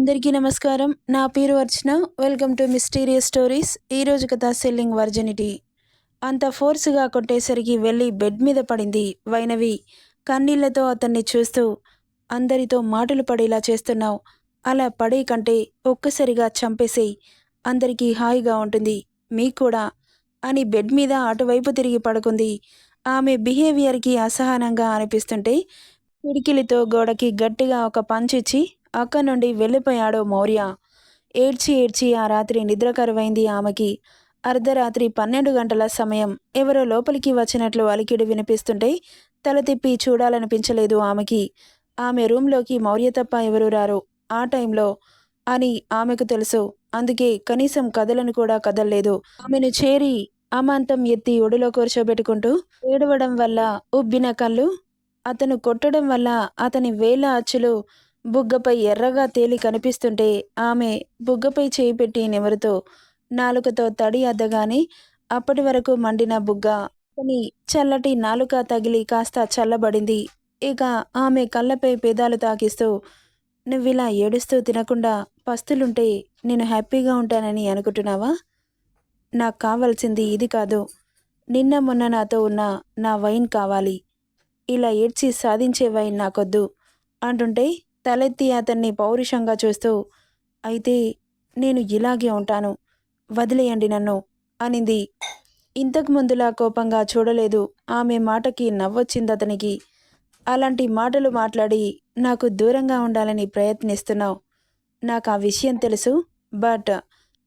అందరికీ నమస్కారం. నా పేరు Archana. Welcome to mysterious stories. ఈరోజు కథ సెల్లింగ్ వర్జినిటీ. అంత ఫోర్స్గా కొట్టేసరికి వెళ్ళి బెడ్ మీద పడింది వైనవి. కన్నీళ్ళతో అతన్ని చూస్తూ అందరితో మాటలు పడేలా చేస్తున్నావు. అలా పడే కంటే ఒక్కసారిగా చంపేసేయి. అందరికీ హాయిగా ఉంటుంది. మీకు కూడా అని బెడ్ మీద అటువైపు తిరిగి పడుకుంది. ఆమె బిహేవియర్కి అసహనంగా అనిపిస్తుంటే పిడికిలితో గోడకి గట్టిగా ఒక పంచిచ్చి అక్కడి నుండి వెళ్ళిపోయాడు మౌర్య. ఏడ్చి ఏడ్చి ఆ రాత్రి నిద్ర కరువైంది ఆమెకి. అర్ధరాత్రి పన్నెండు గంటల సమయం. ఎవరో లోపలికి వచ్చినట్లు అలికిడి వినిపిస్తుంటే తల తిప్పి చూడాలనిపించలేదు ఆమెకి. ఆమె రూంలోకి మౌర్య తప్ప ఎవరు రారు. ఆ టైంలో అని ఆమెకు తెలుసు. అందుకే కనీసం కదలను కూడా కదల్లేదు. ఆమెను చేరి అమాంతం ఎత్తి ఒడిలో కూర్చోబెట్టుకుంటూ ఏడవడం వల్ల ఉబ్బిన కళ్ళు అతను కొట్టడం వల్ల అతని వేల అచ్చులు బుగ్గపై ఎర్రగా తేలి కనిపిస్తుంటే ఆమె బుగ్గపై చేయి పెట్టి నెవరితో నాలుకతో తడి అద్దగానే అప్పటి వరకు మండిన బుగ్గ అతని చల్లటి నాలుక తగిలి కాస్త చల్లబడింది. ఇక ఆమె కళ్ళపై పేదాలు తాకిస్తూ నువ్విలా ఏడుస్తూ తినకుండా పస్తులుంటే నేను హ్యాపీగా ఉంటానని అనుకుంటున్నావా? నాకు కావాల్సింది ఇది కాదు. నిన్న మొన్న నాతో ఉన్న నా వైన్ కావాలి. ఇలా ఏడ్చి సాధించే వైన్ నాకొద్దు. అంటుంటే తలెత్తి అతన్ని పౌరుషంగా చూస్తూ అయితే నేను ఇలాగే ఉంటాను. వదిలేయండి నన్ను అనింది. ఇంతకు ముందులా కోపంగా చూడలేదు. ఆమె మాటకి నవ్వొచ్చింది అతనికి. అలాంటి మాటలు మాట్లాడి నాకు దూరంగా ఉండాలని ప్రయత్నిస్తున్నావు. నాకు ఆ విషయం తెలుసు. బట్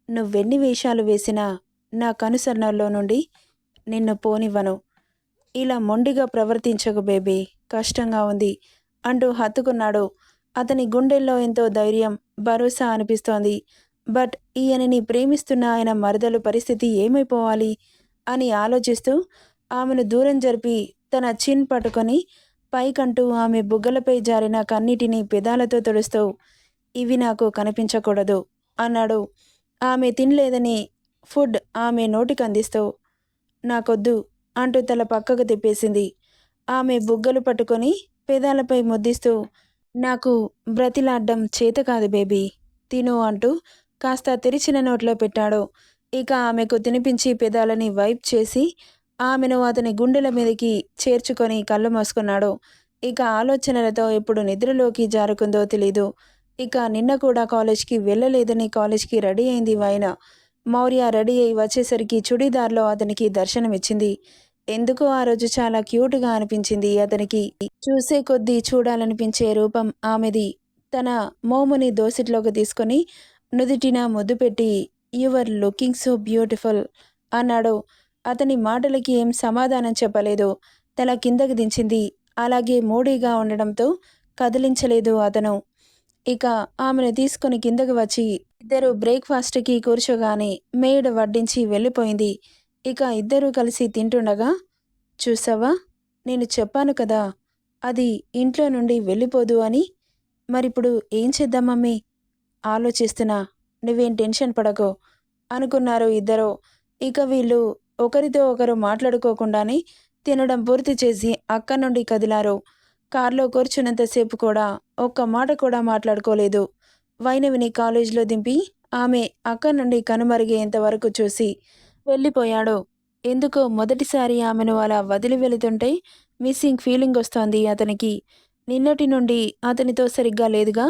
నువ్వెన్ని వేషాలు వేసినా నా కనుసరణలో నుండి నిన్ను పోనివ్వను. ఇలా మొండిగా ప్రవర్తించకు బేబీ. కష్టంగా ఉంది అంటూ హత్తుకున్నాడు అతని గుండెల్లో ఎంతో ధైర్యం భరోసా అనిపిస్తోంది. బట్ ఈయనని ప్రేమిస్తున్న ఆయన మరదలు పరిస్థితి ఏమైపోవాలి? అని ఆలోచిస్తూ ఆమెను దూరం జరిపి తన చిన్ పట్టుకొని పైకంటూ ఆమె బుగ్గలపై జారిన కన్నిటిని పెదాలతో తుడుస్తూ ఇవి నాకు కనిపించకూడదు అన్నాడు. ఆమె తినలేదని ఫుడ్ ఆమె నోటికి అందిస్తూ నాకొద్దు అంటూ తల పక్కకు తిప్పేసింది. ఆమె బుగ్గలు పట్టుకొని పెదాలపై ముద్దిస్తూ నాకు బ్రతిలాడ్డం చేత కాదు బేబీ. తిను అంటూ కాస్త తెరిచిన నోట్లో పెట్టాడు. ఇక ఆమెకు తినిపించి పెదాలని వైప్ చేసి ఆమెను అతని గుండెల మీదకి చేర్చుకొని కళ్ళు మూసుకున్నాడు. ఇక ఆలోచనలతో ఎప్పుడు నిద్రలోకి జారుకుందో తెలీదు. ఇక నిన్న కూడా కాలేజ్కి వెళ్ళలేదని కాలేజ్కి రెడీ అయింది వాయన మౌర్య రెడీ అయి వచ్చేసరికి చుడీదార్లో అతనికి దర్శనమిచ్చింది. ఎందుకో ఆ రోజు చాలా క్యూట్గా అనిపించింది. అతనికి చూసే కొద్దీ చూడాలనిపించే రూపం ఆమెది. తన మోముని దోసిట్లోకి తీసుకొని నుదిటిన ముద్దు పెట్టి యువర్ లుకింగ్ సో బ్యూటిఫుల్ అన్నాడు. అతని మాటలకి ఏం సమాధానం చెప్పలేదు. తల కిందకి దించింది. అలాగే మూడీగా ఉండడంతో కదిలించలేదు అతను. ఇక ఆమెను తీసుకుని కిందకు వచ్చి ఇద్దరు బ్రేక్ఫాస్ట్కి కూర్చోగానే మేడ్ వడ్డించి వెళ్ళిపోయింది. ఇక ఇద్దరూ కలిసి తింటుండగా చూసావా? నేను చెప్పాను కదా అది ఇంట్లో నుండి వెళ్ళిపోదు అని. మరిప్పుడు ఏం చేద్దాం మమ్మీ? ఆలోచిస్తున్నా. నువ్వేం టెన్షన్ పడకో అనుకున్నారు ఇద్దరు. ఇక వీళ్ళు ఒకరితో ఒకరు మాట్లాడుకోకుండానే తినడం పూర్తి చేసి అక్క నుండి కదిలారు. కారులో కూర్చున్నంతసేపు కూడా ఒక్క మాట కూడా మాట్లాడుకోలేదు. వైనవిని కాలేజీలో దింపి ఆమె అక్క నుండి కనుమరిగేంత వరకు చూసి వెళ్ళిపోయాడు. ఎందుకో మొదటిసారి ఆమెను అలా వదిలి వెళుతుంటే మిస్సింగ్ ఫీలింగ్ వస్తోంది అతనికి. నిన్నటి నుండి అతనితో సరిగ్గా లేదుగా?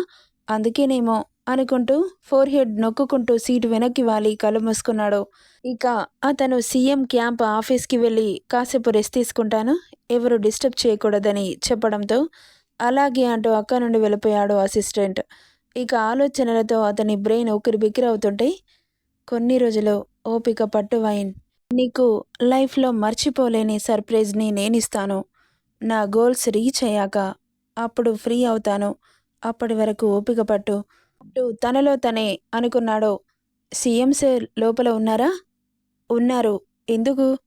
అందుకేనేమో అనుకుంటూ ఫోర్ హెడ్ నొక్కుకుంటూ సీటు వెనక్కి వాలి కళ్ళు మూసుకున్నాడు. ఇక అతను సీఎం క్యాంప్ ఆఫీస్కి వెళ్ళి కాసేపు రెస్ట్ తీసుకుంటాను ఎవరు డిస్టర్బ్ చేయకూడదని చెప్పడంతో అలాగే అంటూ అక్క నుండి వెళ్ళిపోయాడు అసిస్టెంట్. ఇక ఆలోచనలతో అతని బ్రెయిన్ ఉక్కిరి బిక్కిరి అవుతుంటే కొన్ని రోజులు ఓపిక పట్టు వైన్. నీకు లైఫ్లో మర్చిపోలేని సర్ప్రైజ్ని నేనిస్తాను. నా గోల్స్ రీచ్ అయ్యాక అప్పుడు ఫ్రీ అవుతాను. అప్పటి వరకు ఓపిక పట్టు. అంటూ తనలో తనే అనుకున్నాడు. సీఎం సార్ లోపల ఉన్నారా? ఉన్నారు. ఎందుకు?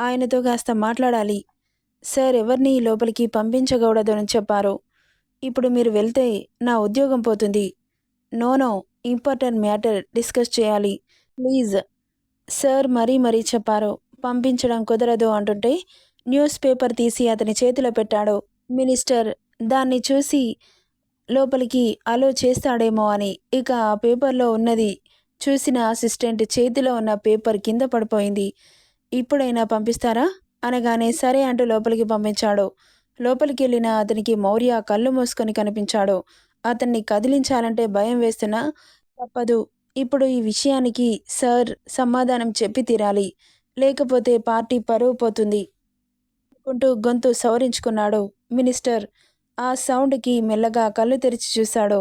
ఆయనతో కాస్త మాట్లాడాలి. సార్ ఎవరిని లోపలికి పంపించకూడదని చెప్పారు. ఇప్పుడు మీరు వెళ్తే నా ఉద్యోగం పోతుంది. No no. Important matter discuss చేయాలి. ప్లీజ్ సార్ మరీ మరీ చెప్పారు. పంపించడం కుదరదు అంటుంటే న్యూస్ పేపర్ తీసి అతని చేతిలో పెట్టాడు. మినిస్టర్ దాన్ని చూసి లోపలికి అలో చేస్తాడేమో అని. ఇక ఆ పేపర్లో ఉన్నది చూసిన అసిస్టెంట్ చేతిలో ఉన్న పేపర్ కింద పడిపోయింది. ఇప్పుడైనా పంపిస్తారా? అనగానే సరే అంటూ లోపలికి పంపించాడు. లోపలికి వెళ్ళిన అతనికి మౌర్య కళ్ళు మూసుకొని కనిపించాడు. అతన్ని కదిలించాలంటే భయం వేస్తున్నా తప్పదు. ఇప్పుడు ఈ విషయానికి సార్ సమాధానం చెప్పి తీరాలి. లేకపోతే పార్టీ పరువు పోతుంది అనుకుంటూ గొంతు సవరించుకున్నాడు మినిస్టర్. ఆ సౌండ్కి మెల్లగా కళ్ళు తెరిచి చూశాడు.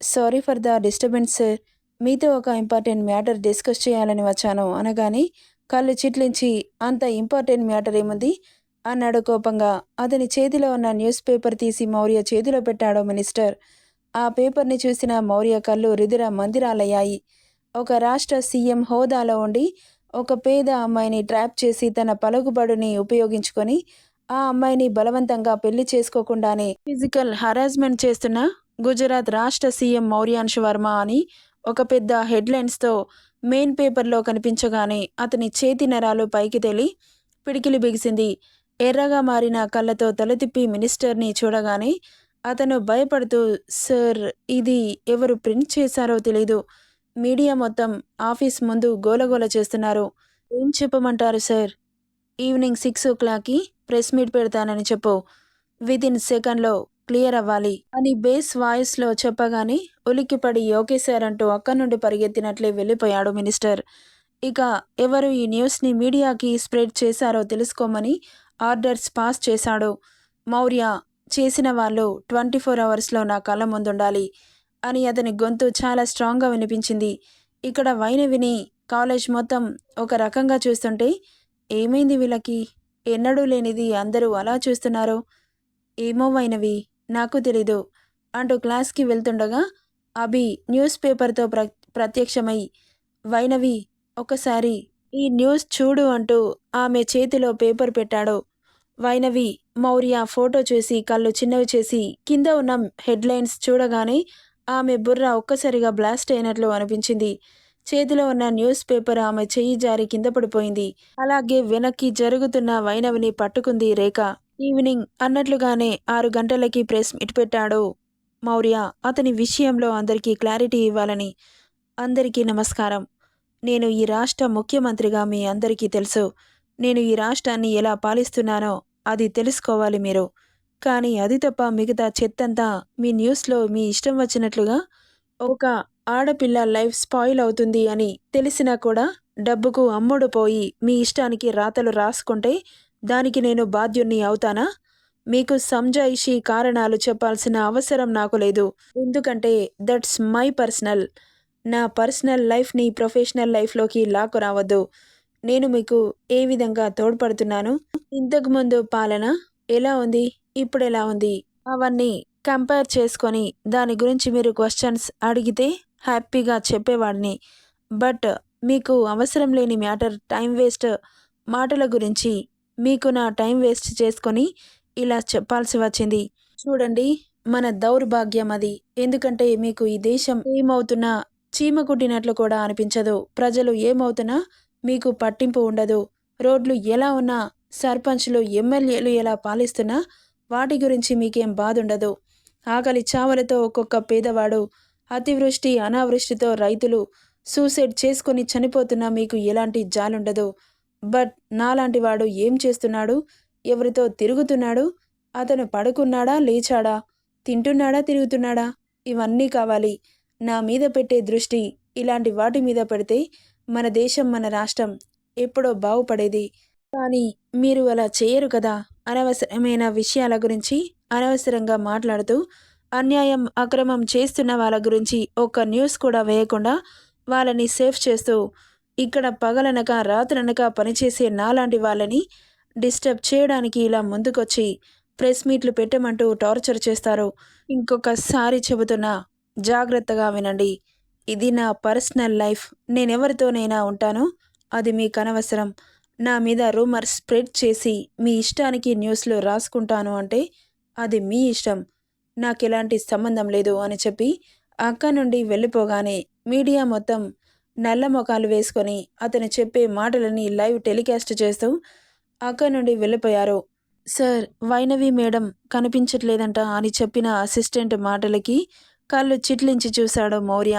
Sorry for the disturbance sir మీతో ఒక ఇంపార్టెంట్ మ్యాటర్ డిస్కస్ చేయాలని వచ్చాను అనగానే కళ్ళు చిట్లించి అంత ఇంపార్టెంట్ మ్యాటర్ ఏముంది? అన్నాడు కోపంగా. అతని చేతిలో ఉన్న న్యూస్ పేపర్ తీసి మౌర్య చేతిలో పెట్టాడు మినిస్టర్. ఆ పేపర్ని చూసిన మౌర్య కళ్ళు రుదిర మందిరాలయ్యాయి. ఒక రాష్ట్ర సీఎం హోదాలో ఉండి ఒక పేద అమ్మాయిని ట్రాప్ చేసి తన పలుకుబడిని ఉపయోగించుకొని ఆ అమ్మాయిని బలవంతంగా పెళ్ళి చేసుకోకుండానే ఫిజికల్ హరాస్మెంట్ చేస్తున్న గుజరాత్ రాష్ట్ర సీఎం మౌర్యాంశ్ వర్మ అని ఒక పెద్ద హెడ్లైన్స్తో మెయిన్ పేపర్లో కనిపించగానే అతని చేతి నరాలు పైకి తేలి పిడికిలి బిగిసింది. ఎర్రగా మారిన కళ్ళతో తలతిప్పి మినిస్టర్ని చూడగానే అతను భయపడుతూ సార్ ఇది ఎవరు ప్రింట్ చేశారో తెలీదు. మీడియా మొత్తం ఆఫీస్ ముందు గోలగోల చేస్తున్నారు. ఏం చెప్పమంటారు సార్? ఈవినింగ్ సిక్స్ ఓ క్లాక్కి ప్రెస్ మీట్ పెడతానని చెప్పు. విదిన్ సెకండ్లో క్లియర్ అవ్వాలి అని బేస్ వాయిస్లో చెప్పగానే ఉలిక్కిపడి ఓకే సార్ అంటూ అక్కడి నుండి పరిగెత్తినట్లే వెళ్ళిపోయాడు మినిస్టర్. ఇక ఎవరు ఈ న్యూస్ని మీడియాకి స్ప్రెడ్ చేశారో తెలుసుకోమని ఆర్డర్స్ పాస్ చేశాడు. మౌర్య చేసిన వాళ్ళు ట్వంటీ ఫోర్ అవర్స్లో నా కళ్ళ ముందుండాలి అని అతని గొంతు చాలా స్ట్రాంగ్గా వినిపించింది. ఇక్కడ వైనవిని కాలేజ్ మొత్తం ఒక రకంగా చూస్తుంటే ఏమైంది వీళ్ళకి? ఎన్నడూ లేనిది అందరూ అలా చూస్తున్నారు? ఏమో వైనవి నాకు తెలీదు అంటూ క్లాస్కి వెళ్తుండగా అభి న్యూస్ పేపర్తో ప్ర ప్రత్యక్షమై వైనవి ఒకసారి ఈ న్యూస్ చూడు అంటూ ఆమె చేతిలో పేపర్ పెట్టాడు. వైనవి మౌర్య ఫోటో చూసి కళ్ళు చిన్నవి చేసి కింద ఉన్న హెడ్లైన్స్ చూడగానే ఆమె బుర్ర ఒక్కసారిగా బ్లాస్ట్ అయినట్లు అనిపించింది. చేతిలో ఉన్న న్యూస్ పేపర్ ఆమె చెయ్యి జారి కింద పడిపోయింది. అలాగే వెనక్కి జరుగుతున్న వైనవిని పట్టుకుంది రేఖ. ఈవినింగ్ అన్నట్లుగానే ఆరు గంటలకి ప్రెస్ మీట్ పెట్టాడు మౌర్య. అతని విషయంలో అందరికీ క్లారిటీ ఇవ్వాలని అందరికీ నమస్కారం. నేను ఈ రాష్ట్ర ముఖ్యమంత్రిగా మీ అందరికీ తెలుసు. నేను ఈ రాష్ట్రాన్ని ఎలా పాలిస్తున్నానో అది తెలుసుకోవాలి మీరు. కానీ అది తప్ప మిగతా చెత్తంతా మీ న్యూస్లో మీ ఇష్టం వచ్చినట్లుగా ఒక ఆడపిల్ల లైఫ్ స్పాయిల్ అవుతుంది అని తెలిసినా కూడా డబ్బుకు అమ్ముడు పోయి మీ ఇష్టానికి రాతలు రాసుకుంటే దానికి నేను బాధ్యుణ్ణి అవుతానా? మీకు సంజాయిషి కారణాలు చెప్పాల్సిన అవసరం నాకు లేదు. ఎందుకంటే దట్స్ మై పర్సనల్. నా పర్సనల్ లైఫ్ని ప్రొఫెషనల్ లైఫ్లోకి లాక్కు రావద్దు నేను మీకు ఏ విధంగా తోడ్పడుతున్నాను? ఇంతకుముందు పాలన ఎలా ఉంది? ఇప్పుడు ఎలా ఉంది? అవన్నీ కంపేర్ చేసుకొని దాని గురించి మీరు క్వశ్చన్స్ అడిగితే హ్యాపీగా చెప్పేవాడిని. బట్ మీకు అవసరం లేని మ్యాటర్ టైం వేస్ట్ మాటల గురించి మీకు నా టైం వేస్ట్ చేసుకొని ఇలా చెప్పాల్సి వచ్చింది. చూడండి మన దౌర్భాగ్యం అది. ఎందుకంటే మీకు ఈ దేశం ఏమవుతున్నా చీమ కుట్టినట్లు కూడా అనిపించదు. ప్రజలు ఏమవుతున్నా మీకు పట్టింపు ఉండదు. రోడ్లు ఎలా ఉన్నా సర్పంచ్లు ఎమ్మెల్యేలు ఎలా పాలిస్తున్నా వాటి గురించి మీకేం బాధ ఉండదు ఆకలి చావలతో ఒక్కొక్క పేదవాడు అతివృష్టి అనావృష్టితో రైతులు సూసైడ్ చేసుకొని చనిపోతున్నా మీకు ఎలాంటి జాలుండదు. బట్ నాలాంటి వాడు ఏం చేస్తున్నాడు? ఎవరితో తిరుగుతున్నాడు? అతను పడుకున్నాడా? లేచాడా? తింటున్నాడా? తిరుగుతున్నాడా? ఇవన్నీ కావాలి. నా మీద పెట్టే దృష్టి ఇలాంటి వాటి మీద పెడితే మన దేశం మన రాష్ట్రం ఎప్పుడో బాగుపడేది. కానీ మీరు అలా చేయరు కదా? అనవసరమైన విషయాల గురించి అనవసరంగా మాట్లాడుతూ అన్యాయం అక్రమం చేస్తున్న వాళ్ళ గురించి ఒక్క న్యూస్ కూడా వేయకుండా వాళ్ళని సేఫ్ చేస్తూ ఇక్కడ పగలనక రాత్రనక పనిచేసే నాలాంటి వాళ్ళని డిస్టర్బ్ చేయడానికి ఇలా ముందుకొచ్చి ప్రెస్ మీట్లు పెట్టమంటూ టార్చర్ చేస్తారు. ఇంకొకసారి చెబుతున్నా జాగ్రత్తగా వినండి. ఇది నా పర్సనల్ లైఫ్. నేనెవరితోనైనా ఉంటానో? అది మీకు అనవసరం నా మీద రూమర్ స్ప్రెడ్ చేసి మీ ఇష్టానికి న్యూస్లో రాసుకుంటాను అంటే అది మీ ఇష్టం. నాకు ఎలాంటి సంబంధం లేదు అని చెప్పి అక్క నుండి వెళ్ళిపోగానే మీడియా మొత్తం నల్ల ముఖాలు వేసుకొని అతను చెప్పే మాటలని లైవ్ టెలికాస్ట్ చేస్తూ అక్క నుండి వెళ్ళిపోయారు. సార్ వైనవి మేడం కనిపించట్లేదంట అని చెప్పిన అసిస్టెంట్ మాటలకి కళ్ళు చిట్లించి చూశాడు మౌర్య.